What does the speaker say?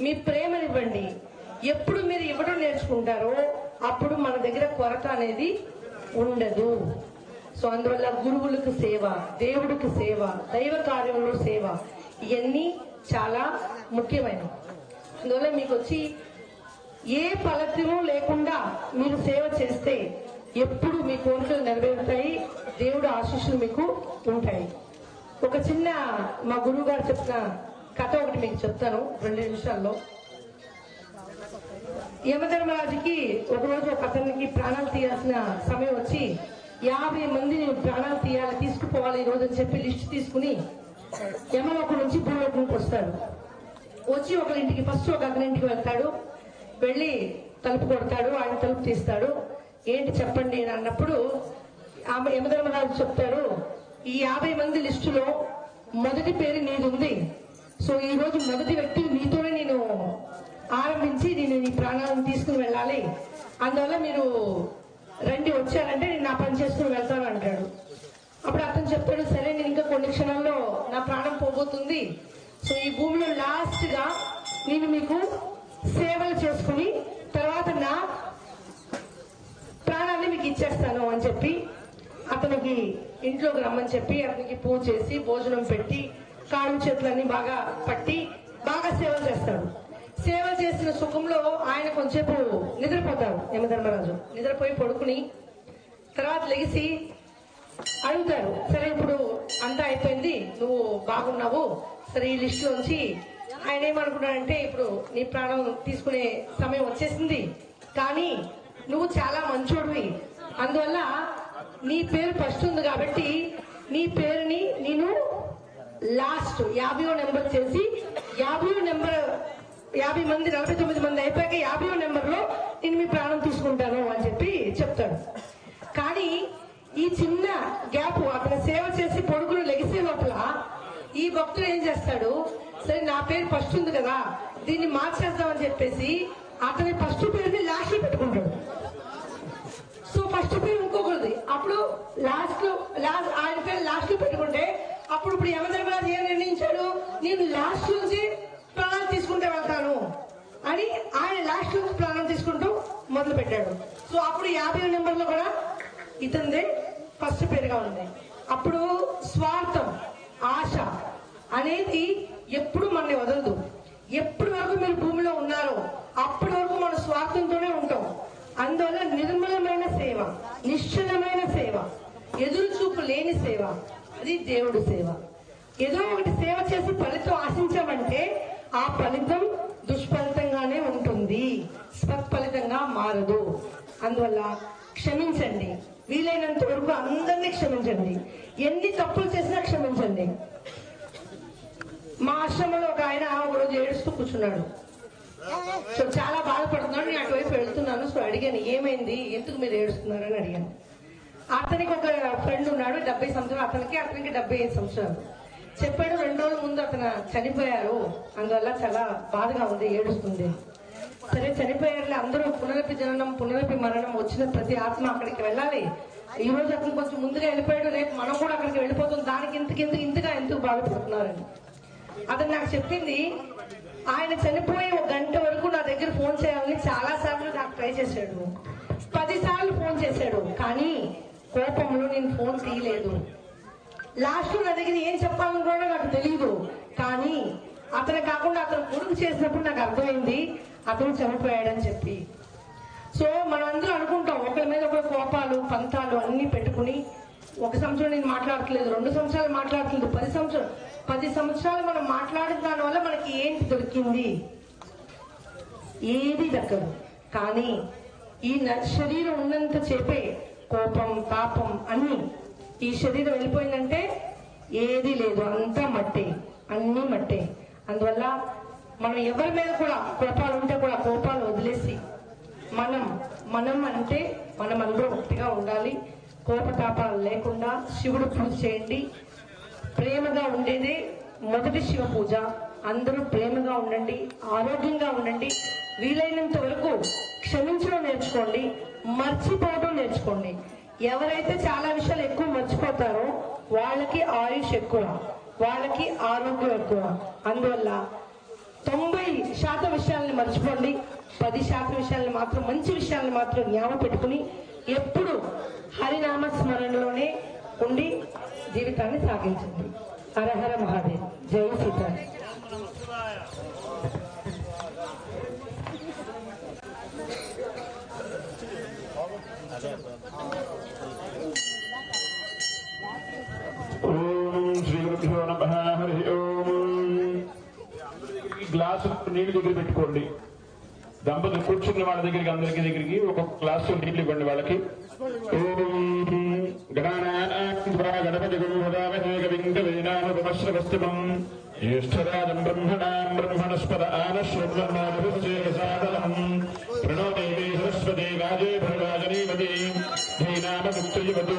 మీ ప్రేమనివ్వండి. ఎప్పుడు మీరు ఇవ్వడం నేర్చుకుంటారో అప్పుడు మన దగ్గర కొరత అనేది ఉండదు. సో అందువల్ల గురువులకు సేవ దేవుడికి సేవ దైవ కార్యంలో సేవ ఇవన్నీ చాలా ముఖ్యమైనవి. అందువల్ల మీకు వచ్చి ఏ ఫలితము లేకుండా మీరు సేవ చేస్తే ఎప్పుడు మీ కోరికలు నెరవేరుతాయి దేవుడు ఆశీస్సులు మీకు ఉంటాయి. ఒక చిన్న మా గురువు గారు చెప్పిన కథ ఒకటి మీకు చెప్తాను రెండు నిమిషాల్లో. యమధర్మరాజుకి ఒకరోజు ఒక అతనికి ప్రాణాలు తీయాల్సిన సమయం వచ్చి యాభై మందిని ప్రాణాలు తీయాలి తీసుకుపోవాలి ఈ రోజు అని చెప్పి లిస్ట్ తీసుకుని యమలోకం నుంచి భూలోకంకి వస్తాడు. వచ్చి ఒకరింటికి ఫస్ట్ ఒక అతనింటికి వెళ్తాడు. వెళ్ళి తలుపు కొడతాడు ఆయన తలుపు తీస్తాడు. ఏంటి చెప్పండి అని అన్నప్పుడు ఆమె యమధర్మరాజు చెప్తాడు ఈ యాభై మంది లిస్టులో మొదటి పేరు నీది ఉంది సో ఈ రోజు మొదటి వ్యక్తి మీతోనే నేను ఆరంభించి నేను ఈ ప్రాణాలను తీసుకుని వెళ్ళాలి. అందువల్ల మీరు రండి వచ్చారంటే నేను నా పని చేసుకుని వెళ్తాను అంటాడు. అప్పుడు అతను చెప్తాడు సరే నేను ఇంకా కొన్ని క్షణాల్లో నా ప్రాణం పోబోతుంది. సో ఈ భూమిలో లాస్ట్గా నేను మీకు సేవలు చేసుకుని తర్వాత నా ప్రాణాన్ని మీకు ఇచ్చేస్తాను అని చెప్పి అతనికి ఇంట్లోకి రమ్మని చెప్పి అతనికి పూజ చేసి భోజనం పెట్టి కాళ్ళు చేతులన్నీ బాగా పట్టి బాగా సేవ చేస్తాడు. సేవ చేసిన సుఖంలో ఆయన కొంచెంసేపు నిద్రపోతారు యమధర్మరాజు నిద్రపోయి పడుకుని తర్వాత లెగిసి అడుగుతారు సరే ఇప్పుడు అంతా అయిపోయింది నువ్వు బాగున్నావు సరే ఈ లిస్ట్ నుంచి ఆయన ఏమనుకున్నాడంటే ఇప్పుడు నీ ప్రాణం తీసుకునే సమయం వచ్చేసింది కానీ నువ్వు చాలా మంచోడివి. అందువల్ల నీ పేరు ఫస్ట్ ఉంది కాబట్టి నీ పేరుని నేను లాస్ట్ యాభై నెంబర్ చేసి యాభై నెంబర్ యాభై మంది నలభై తొమ్మిది మంది అయిపోయాక యాభై నెంబర్లో నేను మీ ప్రాణం తీసుకుంటాను అని చెప్పి చెప్తాడు. కానీ ఈ చిన్న గ్యాప్ అతను సేవ చేసి పొడుగులు లెగిసే లోపల ఈ భక్తుడు ఏం చేస్తాడు? సరే నా పేరు ఫస్ట్ ఉంది కదా దీన్ని మార్చేద్దామని చెప్పేసి అతని ఫస్ట్ పేరుని లాస్ట్ పెట్టుకుంటాడు. సో ఫస్ట్ పేరు ఇంకొకరిది. అప్పుడు లాస్ట్లో లాస్ట్ ఆయన పేరు లాస్ట్లో పెట్టుకుంటే అప్పుడు ఇప్పుడు యమధర్మరాజు ఏం నిర్ణయించాడు? నేను లాస్ట్ నుంచి ప్రాణాలు తీసుకుంటే వెళ్తాను అని ఆయన లాస్ట్ నుంచి ప్రాణం తీసుకుంటూ మొదలు పెట్టాడు సో అప్పుడు యాభై నెంబర్లో కూడా ఇతందే ఫస్ట్ పేరుగా ఉంది. అప్పుడు స్వార్థం ఆశ అనేది ఎప్పుడు మనని వదలదు. ఎప్పటి వరకు మీరు భూమిలో ఉన్నారో అప్పటి వరకు మన స్వార్థంతోనే ఉంటాం. అందువల్ల నిర్మలమైన సేవ నిశ్చలమైన సేవ ఎదురు చూపు లేని సేవ అది దేవుడి సేవ. ఏదో ఒకటి సేవ చేసి ఫలితం ఆశించామంటే ఆ ఫలితం దుష్ఫలితంగానే ఉంటుంది. స్వత్ఫలితంగా మారదు. అందువల్ల క్షమించండి. వీలైనంత వరకు అందరినీ క్షమించండి. ఎన్ని తప్పులు చేసినా క్షమించండి. మా ఆశ్రమంలో ఒక ఆయన ఒక రోజు ఏడుస్తూ కూర్చున్నాడు. సో చాలా బాధపడుతున్నాడు. నేను అటువైపు వెళ్తున్నాను. సో అడిగాను ఏమైంది? ఎందుకు మీరు ఏడుస్తున్నారు అని అడిగాను. అతనికి ఒక ఫ్రెండ్ ఉన్నాడు డెబ్బై సంవత్సరాలు. అతనికి అతనికి డెబ్బై ఐదు సంవత్సరాలు. చెప్పాడు రెండు రోజుల ముందు అతను చనిపోయారు. అందువల్ల చాలా బాధగా ఉంది ఏడుస్తుంది. సరే చనిపోయారులే. అందరూ పునరపి జననం పునరపి మరణం వచ్చిన ప్రతి ఆత్మ అక్కడికి వెళ్ళాలి. ఈ రోజు అతను కొంచెం ముందుగా వెళ్ళిపోయాడు. రేపు మనం కూడా అక్కడికి వెళ్ళిపోతాం. దానికి ఇంతకి ఇంతకు ఇంతగా ఎందుకు బాధపడుతున్నారని. అతను నాకు చెప్పింది ఆయన చనిపోయి ఒక గంట వరకు నా దగ్గర ఫోన్ చేయాలని చాలా సార్లు నాకు ట్రై చేశాడు. పదిసార్లు ఫోన్ చేశాడు. కానీ కోపంలో నేను ఫోన్ తీయలేదు. లాస్ట్ నా దగ్గర ఏం చెప్పాలని కూడా నాకు తెలియదు కానీ అతను కాకుండా అతను కొడుకు చేసినప్పుడు నాకు అర్థమైంది అతను చనిపోయాడని చెప్పి. సో మనం అందరూ అనుకుంటాం ఒకరి మీద ఒకరి కోపాలు పంతాలు అన్ని పెట్టుకుని ఒక సంవత్సరం నేను మాట్లాడట్లేదు రెండు సంవత్సరాలు మాట్లాడట్లేదు పది సంవత్సరం పది సంవత్సరాలు మనం మాట్లాడిన దాని వల్ల మనకి ఏంటి దొరికింది? ఏది దక్కదు. కానీ ఈ న- శరీరం ఉన్నంత చేపే కోపం తాపం అన్ని ఈ శరీరం వెళ్ళిపోయిందంటే ఏది లేదు. అంతా మట్టే. అన్ని మట్టే. అందువల్ల మనం ఎవరి మీద కూడా కోపాలు ఉంటే కూడా కోపాలు వదిలేసి మనం మనం అంటే మనం అందరూ ఒకటిగా ఉండాలి. కోపతాపాలు లేకుండా శివుడు పూజ చేయండి. ప్రేమగా ఉండేదే మొదటి శివ పూజ. అందరూ ప్రేమగా ఉండండి ఆరోగ్యంగా ఉండండి. వీలైనంత వరకు క్షమించడం నేర్చుకోండి మర్చిపోవడం నేర్చుకోండి. ఎవరైతే చాలా విషయాలు ఎక్కువ మర్చిపోతారో వాళ్ళకి ఆయుష్ ఎక్కువ వాళ్ళకి ఆరోగ్యం ఎక్కువ. అందువల్ల తొంభై శాతం విషయాల్ని మర్చిపోండి పది శాతం విషయాల్ని మాత్రం మంచి విషయాల్ని మాత్రం జ్ఞాపకం పెట్టుకుని ఎప్పుడు హరినామ స్మరణలోనే ఉండి జీవితాన్ని సాగించండి. హరహర మహాదేవ్. జై సీతారాం ఓం శ్రీ గురుభ్యో నమ హరి ఓం ఈ గ్లాసు నీళ్ళు దగ్గర పెట్టుకోండి. దంపతులు కూర్చున్న వాళ్ళ దగ్గరికి అందరికి దగ్గరికి ఒక గ్లాసు నీళ్ళు ఇవ్వండి వాళ్ళకి. గణపతి గురుహదామేకవింగవేనామశ్రవస్తమం జ్యేష్ఠరాజం బ్రహ్మణాం బ్రహ్మణస్పద ఆనశ్వన్మోసాదనం ప్రణో దేవీ సరస్వతి రాజే భరరాజనీమతి ధీనామముక్తయువతు